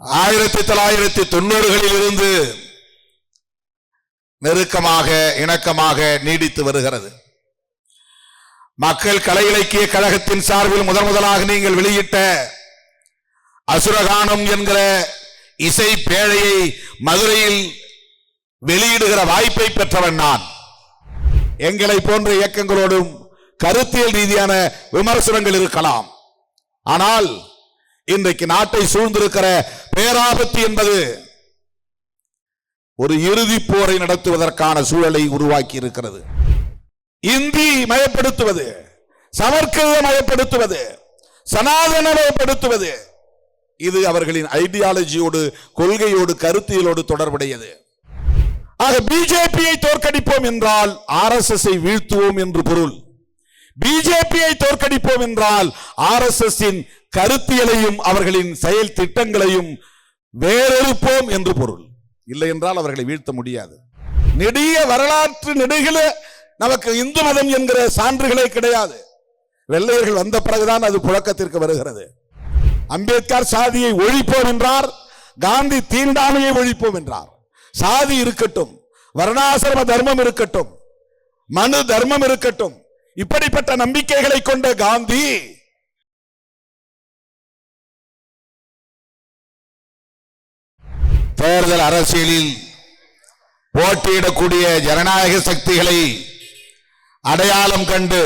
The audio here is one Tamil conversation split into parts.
ஆயிரத்தி தொள்ளாயிரத்தி தொண்ணூறுகளில் இருந்து நெருக்கமாக இணக்கமாக நீடித்து வருகிறது. மக்கள் கலை இலக்கிய கழகத்தின் சார்பில் முதன் முதலாக நீங்கள் வெளியிட்ட அசுரகானம் என்கிற இசை பேழையை மதுரையில் வெளியிடுகிற வாய்ப்பை பெற்றவன் நான். எங்களை போன்ற இயக்கங்களோடும் கருத்தியல் ரீதியான விமர்சனங்கள் இருக்கலாம். ஆனால் இன்றைக்கு நாட்டை சூழ்ந்திருக்கிற பேராபத்து என்பது ஒரு இறுதி போரை நடத்துவதற்கான சூழலை உருவாக்கி இருக்கிறது. இந்தி மயப்படுத்துவது சமர்க்கிருத மயப்படுத்துவது சனாதன மயப்படுத்துவது இது அவர்களின் ஐடியாலஜியோடு கொள்கையோடு கருத்தியலோடு தொடர்புடையது. ஆக பிஜேபியை தோற்கடிப்போம் என்றால் ஆர் எஸ் எஸ் வீழ்த்துவோம் என்று பொருள். பிஜேபியை தோற்கடிப்போம் என்றால் ஆர் எஸ் எஸ் கருத்தியலையும் அவர்களின் செயல் திட்டங்களையும் வேறறுப்போம் என்று பொருள். இல்லை என்றால் அவர்களை வீழ்த்த முடியாது. நெடிய வரலாற்று நெடுகில நமக்கு இந்து மதம் என்கிற சான்றுகளே கிடையாது. வெள்ளையர்கள் வந்த பிறகுதான் அது புழக்கத்திற்கு வருகிறது. அம்பேத்கர் சாதியை ஒழிப்போம் என்றார் காந்தி தீண்டாமையை ஒழிப்போம் என்றார். சாதி இருக்கட்டும் வர்ணாசிரம தர்மம் இருக்கட்டும் மனு தர்மம் இருக்கட்டும் இப்படிப்பட்ட நம்பிக்கைகளை கொண்ட காந்தி தேர்தல் அரசியலில் போட்டியிடக்கூடிய ஜனநாயக சக்திகளை அடையாளம் கண்டு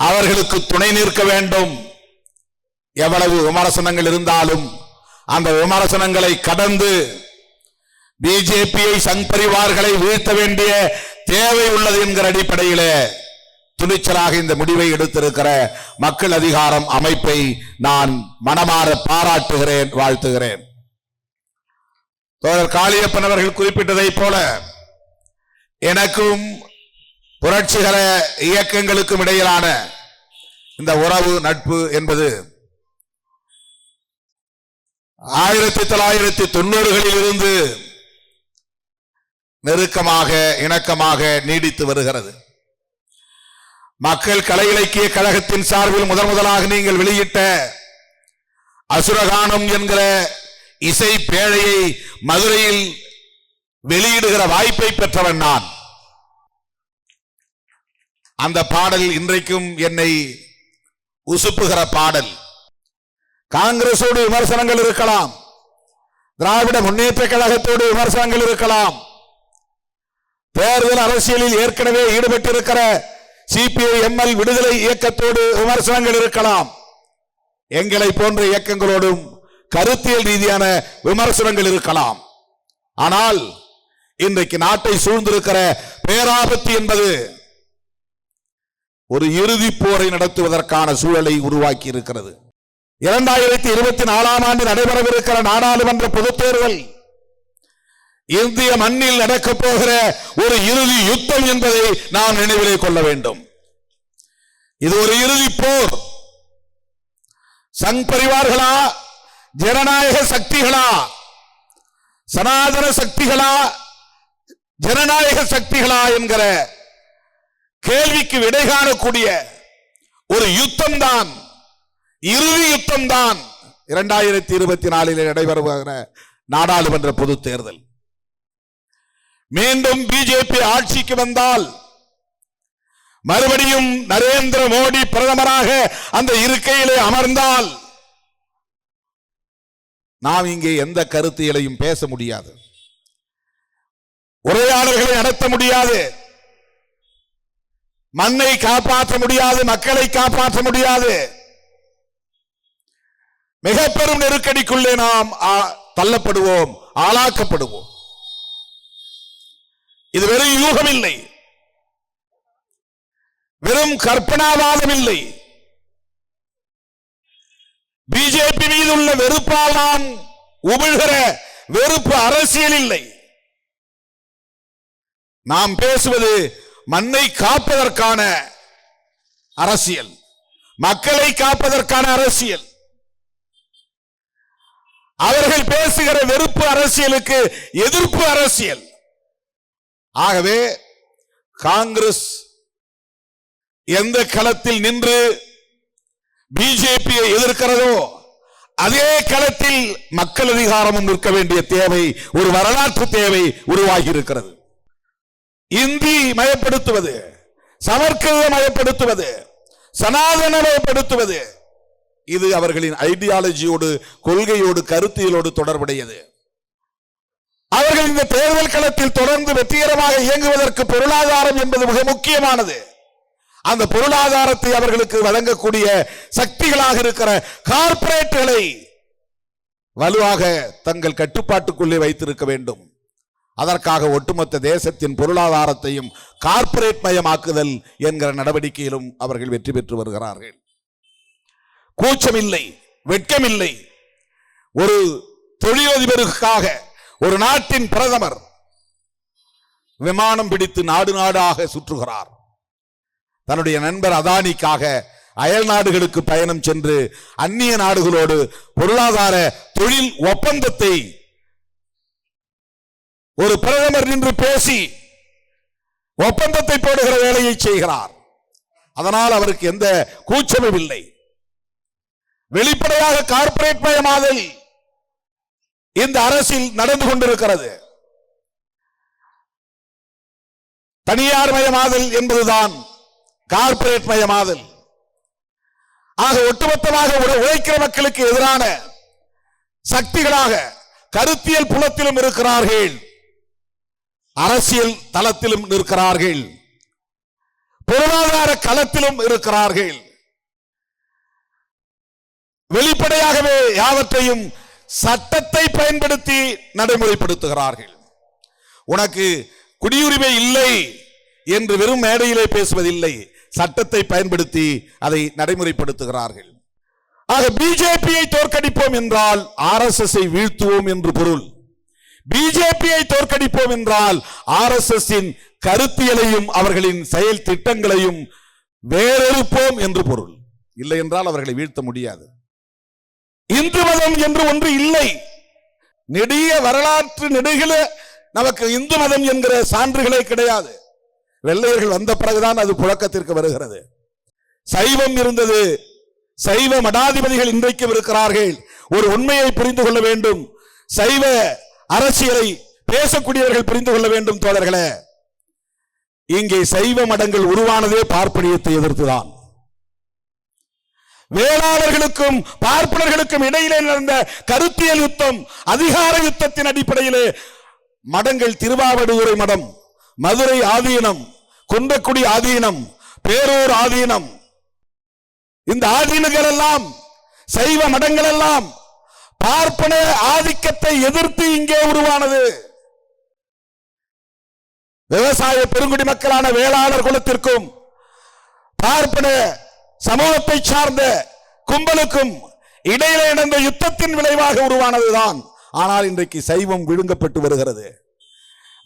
அவர்களுக்கு துணை நிற்க வேண்டும். எவ்வளவு விமர்சனங்கள் இருந்தாலும் அந்த விமர்சனங்களை கடந்து பிஜேபியை சங் பரிவார்களை வீழ்த்த வேண்டிய தேவை உள்ளது என்கிற அடிப்படையிலே துணிச்சலாக இந்த முடிவை எடுத்திருக்கிற மக்கள் அதிகாரம் அமைப்பை நான் மனமாற பாராட்டுகிறேன் வாழ்த்துகிறேன். தோழர் காளியப்பன் அவர்கள் குறிப்பிட்டதை போல எனக்கும் புரட்சிகர இயக்கங்களுக்கும் இடையிலான இந்த உறவு நட்பு என்பது ஆயிரத்தி தொள்ளாயிரத்தி தொண்ணூறுகளில் இருந்து நெருக்கமாக இணக்கமாக நீடித்து வருகிறது. மக்கள் கலை இலக்கிய கழகத்தின் சார்பில் முதன் முதலாக நீங்கள் வெளியிட்ட அசுரகானம் என்கிற இசை பேழையை மதுரையில் வெளியிடுகிற வாய்ப்பை பெற்றவன் நான். அந்த பாடல் இன்றைக்கும் என்னை உசுப்புகிற பாடல். காங்கிரசோடு விமர்சனங்கள் இருக்கலாம். திராவிட முன்னேற்ற கழகத்தோடு விமர்சனங்கள் இருக்கலாம். தேர்தல் அரசியலில் ஏற்கனவே ஈடுபட்டிருக்கிற சிபிஐ எம்எல் விடுதலை இயக்கத்தோடு விமர்சனங்கள் இருக்கலாம். எங்களை போன்ற இயக்கங்களோடும் கருத்தியல் ரீதியான விமர்சனங்கள் இருக்கலாம். ஆனால் இன்றைக்கு நாட்டை சூழ்ந்திருக்கிற பேராபத்து என்பது ஒரு இறுதி போரை நடத்துவதற்கான சூழலை உருவாக்கி இருக்கிறது இரண்டாயிரத்தி இருபத்தி நாலாம் ஆண்டு நடைபெறவிருக்கிற நாடாளுமன்ற பொதுத் தேர்தல் இந்திய மண்ணில் நடக்கப் போகிற ஒரு இறுதி யுத்தம் என்பதை நாம் நினைவிலே கொள்ள வேண்டும். இது ஒரு இறுதி போர். சங் பரிவார்களா? ஜனநாயக சக்திகளா? சனாதன சக்திகளா? ஜனநாயக சக்திகளா என்கிற கேள்விக்கு விடை காணக்கூடிய ஒரு யுத்தம் தான் இறுதி யுத்தம் தான் இரண்டாயிரத்தி இருபத்தி நாலில் நடைபெறுகிற நாடாளுமன்ற பொது தேர்தல். மீண்டும் பிஜேபி ஆட்சிக்கு வந்தால் மறுபடியும் நரேந்திர மோடி பிரதமராக அந்த இருக்கையிலே அமர்ந்தால் நாம் இங்கே எந்த கருத்தியலையும் பேச முடியாது. உரையாடல்களை நடத்த முடியாது. மண்ணை காப்பாற்ற முடியாது மக்களை காப்பாற்ற முடியாது. மிக பெரும் நெருக்கடிக்குள்ளே நாம் ஆ- தள்ளப்படுவோம் ஆளாக்கப்படுவோம். இது வெறும் யூகம் இல்லை வெறும் கற்பனாவாதம் இல்லை பிஜேபி மீது உள்ள வெறுப்பால் நாம் உமிழ்கிற வெறுப்பு அரசியல் இல்லை. நாம் பேசுவது மண்ணை காப்பதற்கான அரசியல் மக்களை காப்பதற்கான அரசியல். அவர்கள் பேசுகிற வெறுப்பு அரசியலுக்கு எதிர்ப்பு அரசியல். ஆகவே காங்கிரஸ் எந்த களத்தில் நின்று பிஜேபியை எதிர்க்கிறதோ அதே களத்தில் மக்கள் அதிகாரமும் நிற்க வேண்டிய தேவை ஒரு வரலாற்று தேவை உருவாகி இருக்கிறது இந்தி மயப்படுத்துவது சமர்க்கிருத மயப்படுத்துவது சனாதன மயப்படுத்துவது இது அவர்களின் ஐடியாலஜியோடு கொள்கையோடு கருத்தியலோடு தொடர்புடையது. அவர்கள் இந்த தேர்தல் களத்தில் தொடர்ந்து வெற்றிகரமாக இயங்குவதற்கு பொருளாதாரம் என்பது மிக முக்கியமானது. அந்த பொருளாதாரத்தை அவர்களுக்கு வழங்கக்கூடிய சக்திகளாக இருக்கிற கார்ப்பரேட்டுகளை வலுவாக தங்கள் கட்டுப்பாட்டுக்குள்ளே வைத்திருக்க வேண்டும். அதற்காக ஒட்டுமொத்த தேசத்தின் பொருளாதாரத்தையும் கார்ப்பரேட் மயமாக்குதல் என்கிற நடவடிக்கையிலும் அவர்கள் வெற்றி பெற்று வருகிறார்கள். கூச்சமில்லை வெட்கமில்லை. ஒரு தொழிலதிபருக்காக ஒரு நாட்டின் பிரதமர் விமானம் பிடித்து நாடு நாடாக சுற்றுகிறார். தன்னுடைய நண்பர் அதானிக்காக அயல் நாடுகளுக்கு பயணம் சென்று அந்நிய நாடுகளோடு பொருளாதார தொழில் ஒப்பந்தத்தை ஒரு பிரதமர் நின்று பேசி ஒப்பந்தத்தை போடுகிற வேலையை செய்கிறார். அதனால் அவருக்கு எந்த கூச்சமும் இல்லை. வெளிப்படையாக கார்ப்பரேட் மயமாதல் இந்த அரசில் நடந்து கொண்டிருக்கிறது. தனியார் மயமாதல் என்பதுதான் கார்பரேட் மயமாதல். ஆக ஒட்டுமொத்தமாக உழைக்கிற மக்களுக்கு எதிரான சக்திகளாக கருத்தியல் புலத்திலும் இருக்கிறார்கள். அரசியல் தளத்திலும் இருக்கிறார்கள் பொருளாதார களத்திலும் இருக்கிறார்கள். வெளிப்படையாகவே யாவற்றையும் சட்டத்தை பயன்படுத்தி நடைமுறைப்படுத்துகிறார்கள். உனக்கு குடியுரிமை இல்லை என்று வெறும் மேடையிலே பேசுவதில்லை. சட்டத்தை பயன்படுத்தி அதை நடைமுறைப்படுத்துகிறார்கள். ஆக பிஜேபியை தோற்கடிப்போம் என்றால் ஆர்எஸ்எஸ் வீழ்த்துவோம் என்று பொருள். பிஜேபியை தோற்கடிப்போம் என்றால் ஆர்எஸ்எஸ்ஸின் கருத்தியலையும் அவர்களின் செயல் திட்டங்களையும் வேறறுப்போம் என்று பொருள். இல்லை என்றால் அவர்களை வீழ்த்த முடியாது. இந்து மதம் என்று ஒன்று இல்லை. நெடிய வரலாற்று நெடுகில நமக்கு இந்து மதம் என்கிற சான்றுகளே கிடையாது. வெள்ளையர்கள் வந்த பிறகுதான் அது புழக்கத்திற்கு வருகிறது. சைவம் இருந்தது. சைவ மடாதிபதிகள் இன்றைக்கும் இருக்கிறார்கள். ஒரு உண்மையை புரிந்து கொள்ள வேண்டும். சைவ அரசியலை பேசக்கூடியவர்கள் புரிந்து கொள்ள வேண்டும் தோழர்களே. இங்கே சைவ மடங்கள் உருவானதே பார்ப்பனியத்தை எதிர்த்துதான். வேளாளர்களுக்கும் பார்ப்பனர்களுக்கும் இடையிலே நடந்த கருத்தியல் யுத்தம் அதிகார யுத்தத்தின் அடிப்படையிலே மடங்கள் திருவாவடுதுறை மடம் மதுரை ஆதீனம் குன்றக்குடி ஆதீனம் பேரூர் ஆதீனம். இந்த ஆதீனங்கள் எல்லாம் சைவ மடங்கள் எல்லாம் பார்ப்பன ஆதிக்கத்தை எதிர்த்து இங்கே உருவானது. விவசாய பெருங்குடி மக்களான வேளாளர் குலத்திற்கும் பார்ப்பன சமூகத்தை சார்ந்த கும்பலுக்கும் இடையில நடந்த யுத்தத்தின் விளைவாக உருவானதுதான். ஆனால் இன்றைக்கு சைவம் விழுங்கப்பட்டு வருகிறது.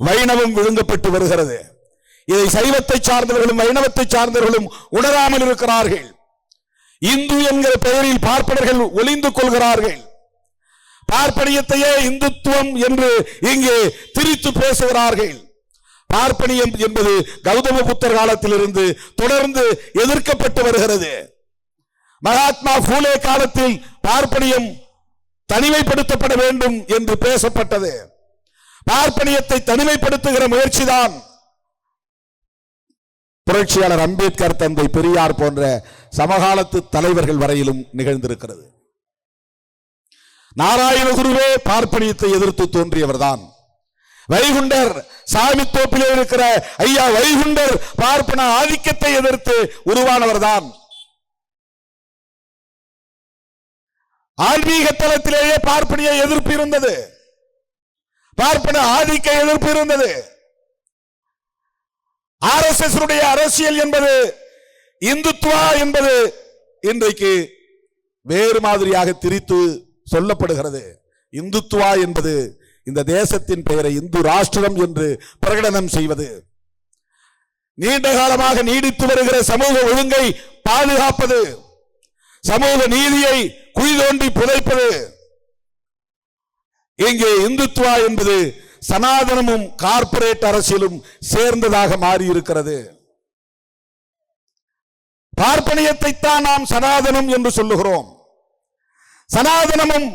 வைணவம் விழுங்கப்பட்டு வருகிறது. இதை சைவத்தை சார்ந்தவர்களும் வைணவத்தை சார்ந்தவர்களும் உணராமல் இருக்கிறார்கள். இந்து என்கிற பெயரில் பார்ப்பனர்கள் ஒளிந்து கொள்கிறார்கள். பார்ப்பனியத்தையே இந்துத்துவம் என்று இங்கே திரித்து பேசுகிறார்கள். பார்ப்பனியம் என்பது கௌதம புத்தர் காலத்திலிருந்து தொடர்ந்து எதிர்க்கப்பட்டு வருகிறது. மகாத்மா பூலே காலத்தில் பார்ப்பனியம் தனிமைப்படுத்தப்பட வேண்டும் என்று பேசப்பட்டது. பார்ப்பனியத்தை தனிமைப்படுத்துகிற முயற்சிதான் புரட்சியாளர் அம்பேத்கர் தந்தை பெரியார் போன்ற சமகாலத்து தலைவர்கள் வரையிலும் நிகழ்ந்திருக்கிறது. நாராயண குருவே பார்ப்பனியத்தை எதிர்த்து தோன்றியவர்தான். வைகுண்டர் சாமி தோப்பிலே இருக்கிற ஐயா வைகுண்டர் பார்ப்பன ஆதிக்கத்தை எதிர்த்து உருவானவர்தான். ஆன்மீக தளத்திலேயே பார்ப்பனிய எதிர்ப்பு இருந்தது. பார்ப்பன ஆதிக்க எதிர்ப்பு இருந்தது. ஆர் எஸ் எஸ் அரசியல் என்பது இந்துத்துவா என்பது இன்றைக்கு வேறு மாதிரியாக திரித்து சொல்லப்படுகிறது. இந்துத்துவா என்பது இந்த தேசத்தின் பெயரை இந்து ராஷ்டிரம் என்று பிரகடனம் செய்வது. நீண்ட காலமாக நீடித்து வருகிற சமூக ஒழுங்கை பாதுகாப்பது. சமூக நீதியை குழி தோண்டி புதைப்பது. இங்கே இந்துத்துவா என்பது சனாதனமும் கார்ப்பரேட் அரசியலும் சேர்ந்ததாக மாறியிருக்கிறது. பார்ப்பனியத்தை தான் நாம் சனாதனம் என்று சொல்லுகிறோம். சனாதனமும்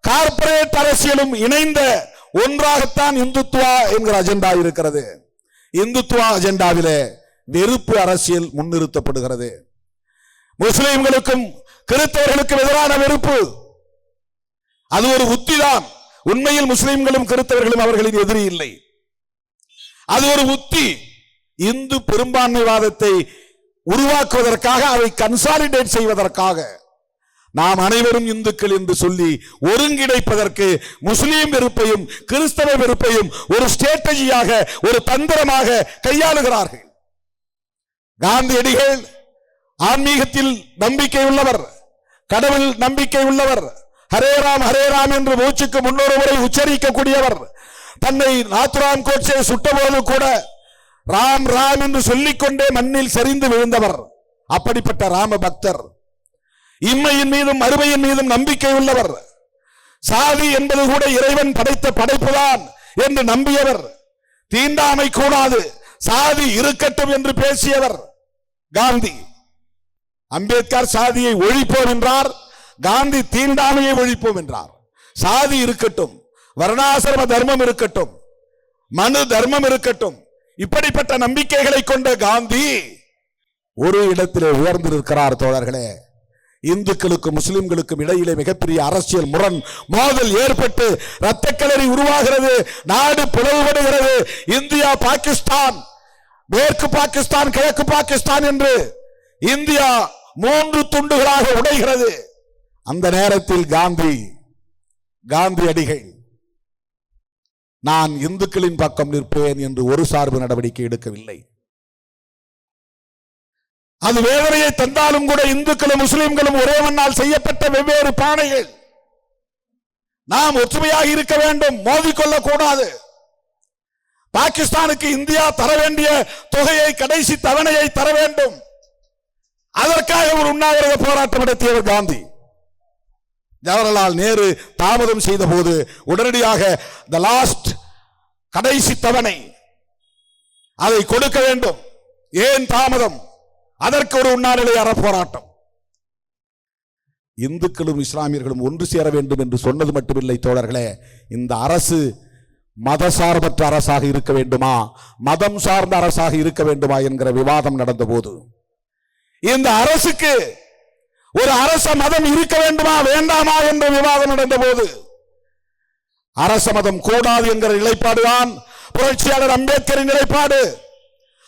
கார்ப்பரேட் அரசியலும் இணைந்த ஒன்றாகத்தான் இந்துத்துவா என்கிற அஜெண்டா இருக்கிறது. இந்துத்துவா அஜெண்டாவிலே வெறுப்பு அரசியல் முன்னிறுத்தப்படுகிறது. முஸ்லிம்களுக்கும் கிறிஸ்தவர்களுக்கும் எதிரான வெறுப்பு. அது ஒரு உத்திதான். உண்மையில் முஸ்லிம்களும் கிறிஸ்தவர்களும் அவர்களின் எதிரி இல்லை. அது ஒரு உத்தி. இந்து பெரும்பான்மைவாதத்தை உருவாக்குவதற்காக அதை கன்சாலிடேட் செய்வதற்காக நாம் அனைவரும் இந்துக்கள் என்று சொல்லி ஒருங்கிணைப்பதற்கு முஸ்லீம் வெறுப்பையும் கிறிஸ்தவ வெறுப்பையும் ஒரு ஸ்ட்ராட்டஜியாக ஒரு தந்திரமாக கையாளுகிறார்கள். காந்தியடிகள் ஆன்மீகத்தில் நம்பிக்கை உள்ளவர் கடவுள் நம்பிக்கை உள்ளவர் ஹரே ராம் ஹரே ராம் என்று மூச்சுக்கு முன்னொரு முறை உச்சரிக்கக்கூடியவர் தன்னை நாத்துராம் கோட்சே சுட்டபோது கூட ராம் ராம் என்று சொல்லிக்கொண்டே மண்ணில் சரிந்து விழுந்தவர். அப்படிப்பட்ட ராம பக்தர் இம்மையின் மீதும் அருமையின் மீதும் நம்பிக்கை உள்ளவர். சாதி என்பது கூட இறைவன் படைத்த படைப்புதான் என்று நம்பியவர். தீண்டாமை கூடாது. சாதி இருக்கட்டும் என்று பேசியவர் காந்தி. அம்பேத்கர் சாதியை ஒழிப்போம் என்றார். காந்தி தீண்டாமையை ஒழிப்போம் என்றார். சாதி இருக்கட்டும். வர்ணாசிரம தர்மம் இருக்கட்டும். மனு தர்மம் இருக்கட்டும். இப்படிப்பட்ட நம்பிக்கைகளை கொண்ட காந்தி ஒரு இடத்திலே உயர்ந்திருக்கிறார் தோழர்களே. இந்துக்களுக்கும் முஸ்லிம்களுக்கும் இடையிலே மிகப்பெரிய அரசியல் முரண் மோதல் ஏற்பட்டு ரத்தக்களறி உருவாகிறது நாடு பிளவுபடுகிறது இந்தியா பாகிஸ்தான் மேற்கு பாகிஸ்தான் கிழக்கு பாகிஸ்தான் என்று இந்தியா மூன்று துண்டுகளாக உடைகிறது. அந்த நேரத்தில் காந்தி காந்தி அடிகள் நான் இந்துக்களின் பக்கம் நிற்பேன் என்று ஒரு சார்பு நடவடிக்கை எடுக்கவில்லை. அது வேதனையை தந்தாலும் கூட இந்துக்களும் முஸ்லிம்களும் ஒரே மண்ணால் செய்யப்பட்ட வெவ்வேறு பானைகள். நாம் ஒற்றுமையாக இருக்க வேண்டும் மோதிக்கொள்ளக் கூடாது பாகிஸ்தானுக்கு இந்தியா தர வேண்டிய தொகையை கடைசி தவணையை தர வேண்டும். அதற்காக ஒரு உண்ணாவிரத போராட்டம் நடத்தியவர் காந்தி. ஜவஹர்லால் நேரு தாமதம் செய்த போது உடனடியாக த லாஸ்ட் கடைசி தவணை. அதை கொடுக்க வேண்டும். ஏன் தாமதம்? அதற்கு ஒரு உண்ணாநிலை அற போராட்டம். இந்துக்களும் இஸ்லாமியர்களும் ஒன்று சேர வேண்டும் என்று சொன்னது மட்டுமில்லை தோழர்களே. இந்த அரசு மதசார்பற்ற அரசாக இருக்க வேண்டுமா? மதம் சார்ந்த அரசாக இருக்க வேண்டுமா என்கிற விவாதம் நடந்த போது இந்த அரசுக்கு ஒரு அரச மதம் இருக்க வேண்டுமா வேண்டாமா என்ற விவாதம் நடந்த போது அரச மதம் கூடாது என்கிற நிலைப்பாடுதான் புரட்சியாளர் அம்பேத்கரின் நிலைப்பாடு.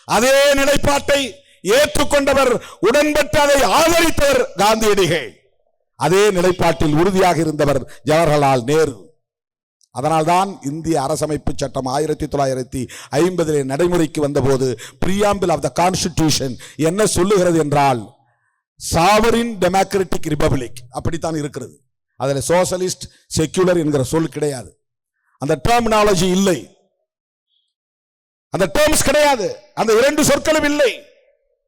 அதே நிலைப்பாட்டை ஏற்றுக்கொண்டவர் உடன்பட்டு அதை ஆதரித்தவர் காந்தியடிகள். அதே நிலைப்பாட்டில் உறுதியாக இருந்தவர் ஜவஹர்லால் நேரு. அதனால்தான் இந்திய அரசமைப்பு சட்டம் ஆயிரத்தி தொள்ளாயிரத்தி ஐம்பதிலே நடைமுறைக்கு வந்தபோது பிரியாம்பிள் ஆஃப் த கான்ஸ்டிடியூஷன் என்ன சொல்லுகிறது என்றால் சாவரின் டெமோக்ராட்டிக் ரிபப்ளிக் அப்படித்தான் இருக்கிறது. அதில் சோசலிஸ்ட் செக்யூலர் என்கிற சொல் கிடையாது. அந்த டெர்மினாலஜி இல்லை. அந்த டேர்ம்ஸ் கிடையாது. அந்த இரண்டு சொற்களும் இல்லை.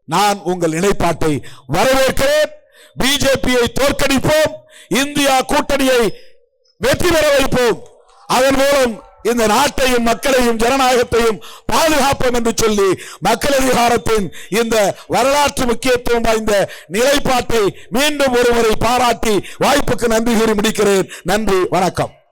நான் உங்கள் நிலைப்பாட்டை வரவேற்கிறேன். பிஜேபியை தோற்கடிப்போம். இந்தியா கூட்டணியை வெற்றி பெற வைப்போம். அதன் மூலம் இந்த நாட்டையும் மக்களையும் ஜனநாயகத்தையும் பாதுகாப்போம் என்று சொல்லி மக்கள் அதிகாரத்தின் இந்த வரலாற்று முக்கியத்துவம் வாய்ந்த நிலைப்பாட்டை மீண்டும் ஒருமுறை பாராட்டி வாய்ப்புக்கு நன்றி கூறி முடிக்கிறேன். நன்றி வணக்கம்.